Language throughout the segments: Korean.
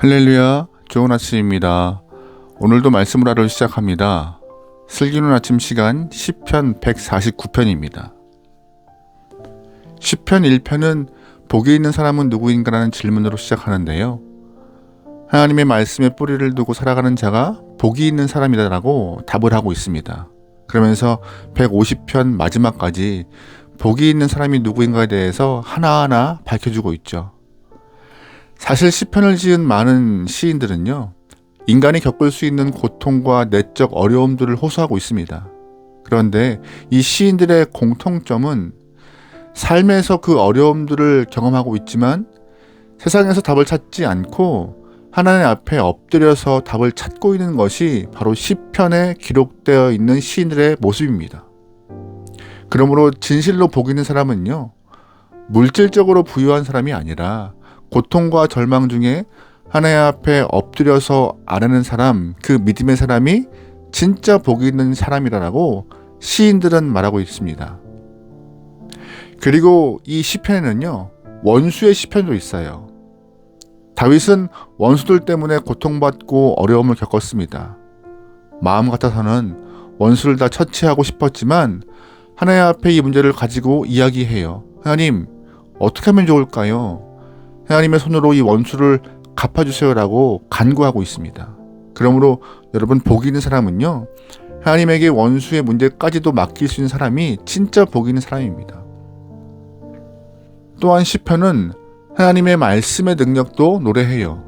할렐루야, 좋은 아침입니다. 오늘도 말씀을 하러 시작합니다. 슬기는 아침 시간 10편 149편입니다. 10편 1편은 복이 있는 사람은 누구인가라는 질문으로 시작하는데요. 하나님의 말씀에 뿌리를 두고 살아가는 자가 복이 있는 사람이다라고 답을 하고 있습니다. 그러면서 150편 마지막까지 복이 있는 사람이 누구인가에 대해서 하나하나 밝혀주고 있죠. 사실 시편을 지은 많은 시인들은요. 인간이 겪을 수 있는 고통과 내적 어려움들을 호소하고 있습니다. 그런데 이 시인들의 공통점은 삶에서 그 어려움들을 경험하고 있지만 세상에서 답을 찾지 않고 하나님 앞에 엎드려서 답을 찾고 있는 것이 바로 시편에 기록되어 있는 시인들의 모습입니다. 그러므로 진실로 복 있는 사람은요, 물질적으로 부유한 사람이 아니라 고통과 절망 중에 하나님 앞에 엎드려서 아뢰는 사람, 그 믿음의 사람이 진짜 복이 있는 사람이라고 시인들은 말하고 있습니다. 그리고 이 시편에는요, 원수의 시편도 있어요. 다윗은 원수들 때문에 고통받고 어려움을 겪었습니다. 마음 같아서는 원수를 다 처치하고 싶었지만 하나님 앞에 이 문제를 가지고 이야기해요. 하나님, 어떻게 하면 좋을까요? 하나님의 손으로 이 원수를 갚아주세요라고 간구하고 있습니다. 그러므로 여러분 복이 있는 사람은요, 하나님에게 원수의 문제까지도 맡길 수 있는 사람이 진짜 복이 있는 사람입니다. 또한 시편은 하나님의 말씀의 능력도 노래해요.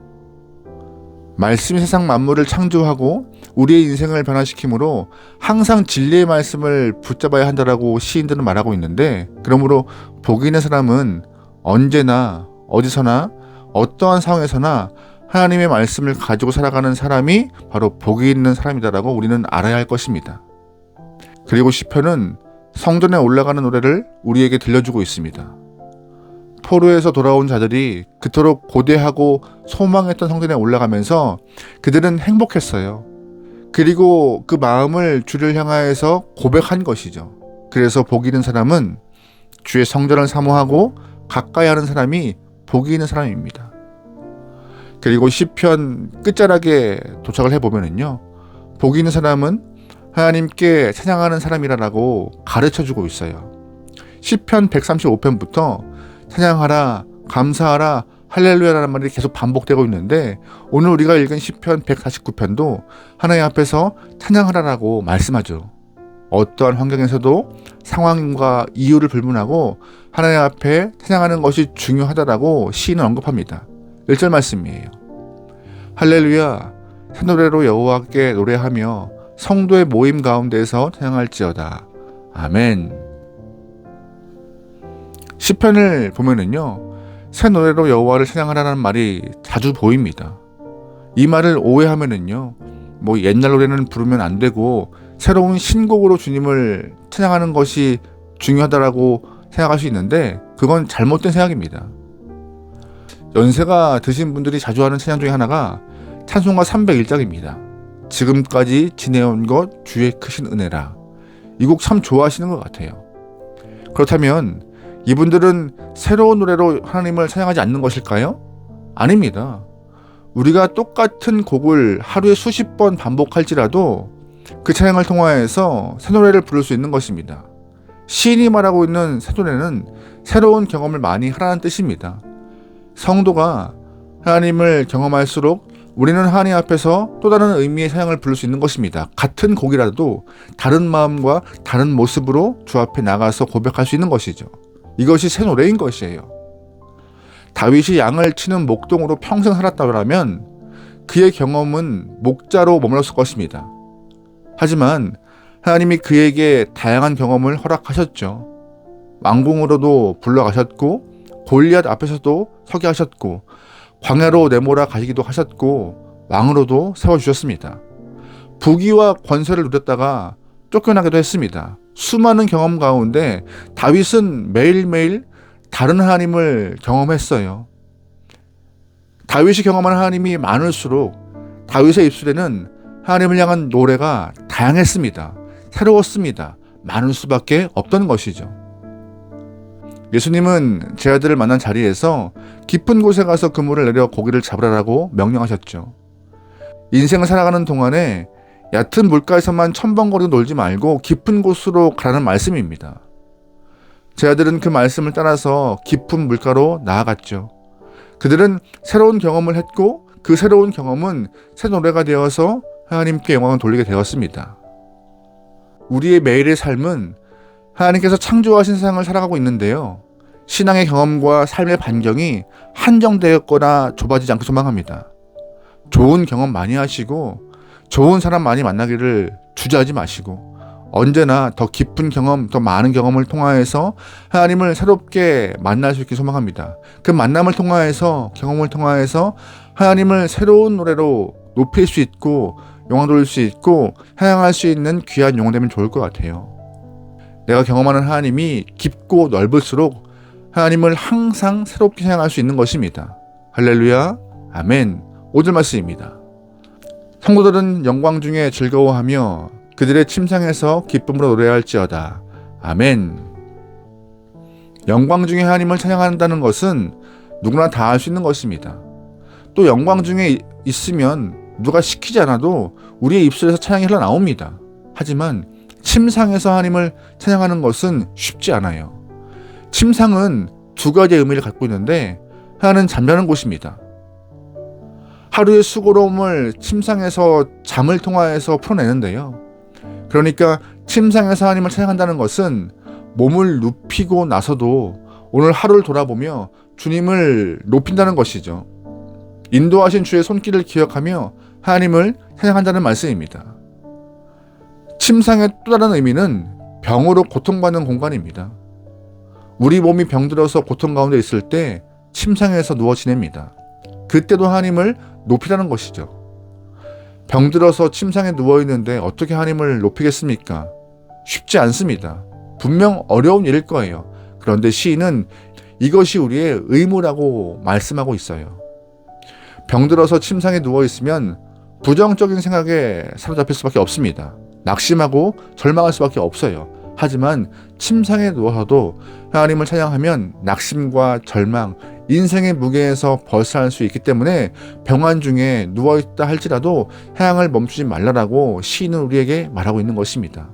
말씀이 세상 만물을 창조하고 우리의 인생을 변화시키므로 항상 진리의 말씀을 붙잡아야 한다라고 시인들은 말하고 있는데 그러므로 복이 있는 사람은 언제나 어디서나 어떠한 상황에서나 하나님의 말씀을 가지고 살아가는 사람이 바로 복이 있는 사람이다라고 우리는 알아야 할 것입니다. 그리고 시편은 성전에 올라가는 노래를 우리에게 들려주고 있습니다. 포로에서 돌아온 자들이 그토록 고대하고 소망했던 성전에 올라가면서 그들은 행복했어요. 그리고 그 마음을 주를 향하여서 고백한 것이죠. 그래서 복 있는 사람은 주의 성전을 사모하고 가까이 하는 사람이 복이 있는 사람입니다. 그리고 시편 끝자락에 도착을 해보면은요, 복이 있는 사람은 하나님께 찬양하는 사람이라고 가르쳐 주고 있어요. 시편 135편부터 찬양하라, 감사하라, 할렐루야라는 말이 계속 반복되고 있는데 오늘 우리가 읽은 시편 149편도 하나님 앞에서 찬양하라라고 말씀하죠. 어떠한 환경에서도 상황과 이유를 불문하고 하나님 앞에 찬양하는 것이 중요하다라고 시인은 언급합니다. 1절 말씀이에요. 할렐루야 새 노래로 여호와께 노래하며 성도의 모임 가운데서 찬양할지어다. 아멘. 시편을 보면은요. 새 노래로 여호와를 찬양하라는 말이 자주 보입니다. 이 말을 오해하면은요. 뭐 옛날 노래는 부르면 안 되고 새로운 신곡으로 주님을 찬양하는 것이 중요하다라고 생각할 수 있는데 그건 잘못된 생각입니다. 연세가 드신 분들이 자주 하는 찬양 중에 하나가 찬송가 301장입니다. 지금까지 지내온 것 주의 크신 은혜라. 이 곡 참 좋아하시는 것 같아요. 그렇다면 이분들은 새로운 노래로 하나님을 찬양하지 않는 것일까요? 아닙니다. 우리가 똑같은 곡을 하루에 수십 번 반복할지라도 그 찬양을 통하여서 새 노래를 부를 수 있는 것입니다. 시인이 말하고 있는 새 노래는 새로운 경험을 많이 하라는 뜻입니다. 성도가 하나님을 경험할수록 우리는 하나님 앞에서 또 다른 의미의 사양을 부를 수 있는 것입니다. 같은 곡이라도 다른 마음과 다른 모습으로 주 앞에 나가서 고백할 수 있는 것이죠. 이것이 새 노래인 것이에요. 다윗이 양을 치는 목동으로 평생 살았다면 그의 경험은 목자로 머물렀을 것입니다. 하지만 하나님이 그에게 다양한 경험을 허락하셨죠. 왕궁으로도 불러가셨고 골리앗 앞에서도 서게 하셨고 광야로 내몰아 가시기도 하셨고 왕으로도 세워주셨습니다. 부귀와 권세를 누렸다가 쫓겨나기도 했습니다. 수많은 경험 가운데 다윗은 매일매일 다른 하나님을 경험했어요. 다윗이 경험한 하나님이 많을수록 다윗의 입술에는 하나님을 향한 노래가 다양했습니다. 새로웠습니다. 많을 수밖에 없던 것이죠. 예수님은 제 아들을 만난 자리에서 깊은 곳에 가서 그물을 내려 고기를 잡으라고 명령하셨죠. 인생을 살아가는 동안에 얕은 물가에서만 첨벙거리고 놀지 말고 깊은 곳으로 가라는 말씀입니다. 제 아들은 그 말씀을 따라서 깊은 물가로 나아갔죠. 그들은 새로운 경험을 했고 그 새로운 경험은 새 노래가 되어서 하나님께 영광을 돌리게 되었습니다. 우리의 매일의 삶은 하나님께서 창조하신 세상을 살아가고 있는데요. 신앙의 경험과 삶의 반경이 한정되었거나 좁아지지 않고 소망합니다. 좋은 경험 많이 하시고 좋은 사람 많이 만나기를 주저하지 마시고 언제나 더 깊은 경험, 더 많은 경험을 통하여서 하나님을 새롭게 만날 수 있게 소망합니다. 그 만남을 통하여서 경험을 통하여서 하나님을 새로운 노래로 높일 수 있고 영광 돌릴 수 있고 향할 수 있는 귀한 영혼 되면 좋을 것 같아요. 내가 경험하는 하나님이 깊고 넓을수록 하나님을 항상 새롭게 향할 수 있는 것입니다. 할렐루야, 아멘. 오늘 말씀입니다. 성도들은 영광 중에 즐거워하며 그들의 침상에서 기쁨으로 노래할지어다. 아멘. 영광 중에 하나님을 찬양한다는 것은 누구나 다 할 수 있는 것입니다. 또 영광 중에 있으면 누가 시키지 않아도 우리의 입술에서 찬양이 흘러나옵니다. 하지만 침상에서 하나님을 찬양하는 것은 쉽지 않아요. 침상은 두 가지의 의미를 갖고 있는데 하나는 잠자는 곳입니다. 하루의 수고로움을 침상에서 잠을 통하여서 풀어내는데요. 그러니까 침상에서 하나님을 찬양한다는 것은 몸을 눕히고 나서도 오늘 하루를 돌아보며 주님을 높인다는 것이죠. 인도하신 주의 손길을 기억하며 하나님을 찬양한다는 말씀입니다. 침상의 또 다른 의미는 병으로 고통받는 공간입니다. 우리 몸이 병들어서 고통 가운데 있을 때 침상에서 누워 지냅니다. 그때도 하나님을 높이라는 것이죠. 병들어서 침상에 누워 있는데 어떻게 하나님을 높이겠습니까? 쉽지 않습니다. 분명 어려운 일일 거예요. 그런데 시인은 이것이 우리의 의무라고 말씀하고 있어요. 병들어서 침상에 누워 있으면 부정적인 생각에 사로잡힐 수밖에 없습니다. 낙심하고 절망할 수밖에 없어요. 하지만 침상에 누워서도 하나님을 찬양하면 낙심과 절망, 인생의 무게에서 벗어날 수 있기 때문에 병환 중에 누워있다 할지라도 향을 멈추지 말라라고 시인은 우리에게 말하고 있는 것입니다.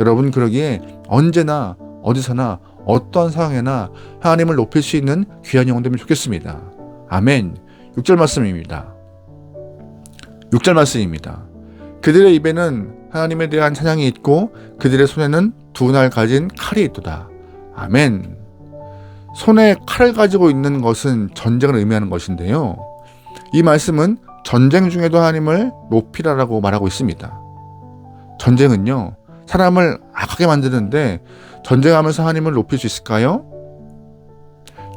여러분 그러기에 언제나 어디서나 어떤 상황에나 하나님을 높일 수 있는 귀한 영혼 되면 좋겠습니다. 아멘. 6절 말씀입니다. 6절 말씀입니다. 그들의 입에는 하나님에 대한 찬양이 있고 그들의 손에는 두 날 가진 칼이 있도다. 아멘. 손에 칼을 가지고 있는 것은 전쟁을 의미하는 것인데요. 이 말씀은 전쟁 중에도 하나님을 높이라라고 말하고 있습니다. 전쟁은요, 사람을 악하게 만드는데 전쟁하면서 하나님을 높일 수 있을까요?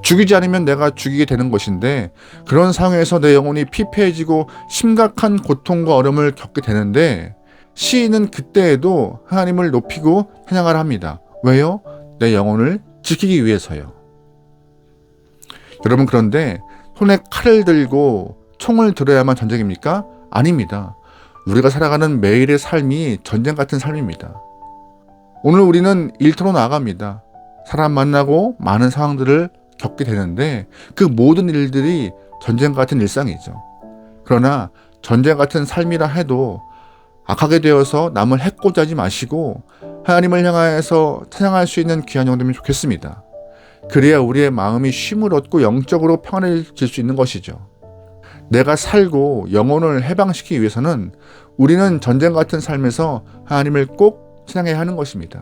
죽이지 않으면 내가 죽이게 되는 것인데 그런 상황에서 내 영혼이 피폐해지고 심각한 고통과 어려움을 겪게 되는데 시인은 그때에도 하나님을 높이고 찬양하라 합니다. 왜요? 내 영혼을 지키기 위해서요. 여러분 그런데 손에 칼을 들고 총을 들어야만 전쟁입니까? 아닙니다. 우리가 살아가는 매일의 삶이 전쟁 같은 삶입니다. 오늘 우리는 일터로 나갑니다. 사람 만나고 많은 상황들을 겪게 되는데 그 모든 일들이 전쟁 같은 일상이죠. 그러나 전쟁 같은 삶이라 해도 악하게 되어서 남을 해코지 하지 마시고 하나님을 향하여서 찬양할 수 있는 귀한 영되면 좋겠습니다. 그래야 우리의 마음이 쉼을 얻고 영적으로 평안해질 수 있는 것이죠. 내가 살고 영혼을 해방시키기 위해서는 우리는 전쟁 같은 삶에서 하나님을 꼭 찬양해야 하는 것입니다.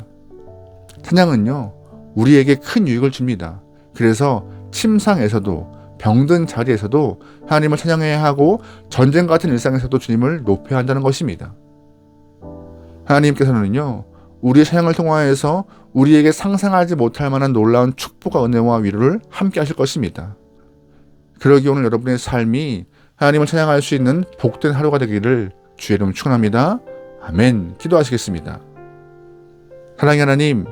찬양은요, 우리에게 큰 유익을 줍니다. 그래서 침상에서도 병든 자리에서도 하나님을 찬양해야 하고 전쟁 같은 일상에서도 주님을 높여야 한다는 것입니다. 하나님께서는요, 우리의 찬양을 통하여서 우리에게 상상하지 못할 만한 놀라운 축복과 은혜와 위로를 함께 하실 것입니다. 그러기 오늘 여러분의 삶이 하나님을 찬양할 수 있는 복된 하루가 되기를 주의 이름 축원합니다. 아멘. 기도하시겠습니다. 사랑의 하나님,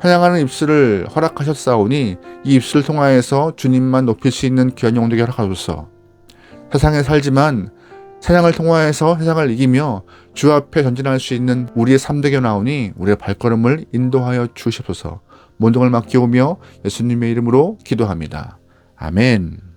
찬양하는 입술을 허락하셨사오니 이 입술을 통하여서 주님만 높일 수 있는 귀한 영되게 허락하소서. 세상에 살지만 찬양을 통하여서 세상을 이기며 주 앞에 전진할 수 있는 우리의 삶 되게 나오니 우리의 발걸음을 인도하여 주시옵소서. 걸 맡겨오며 예수님의 이름으로 기도합니다. 아멘.